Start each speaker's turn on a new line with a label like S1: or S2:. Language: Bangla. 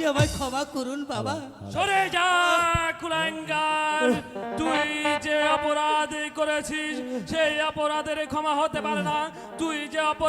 S1: আপনি আমায় ক্ষমা করুন, বাবা।
S2: সরে যা কুলাঙ্গার তুই যে অপরাধ করেছিস, সেই অপরাধের ক্ষমা হতে পারে না। তুই যে অপরাধ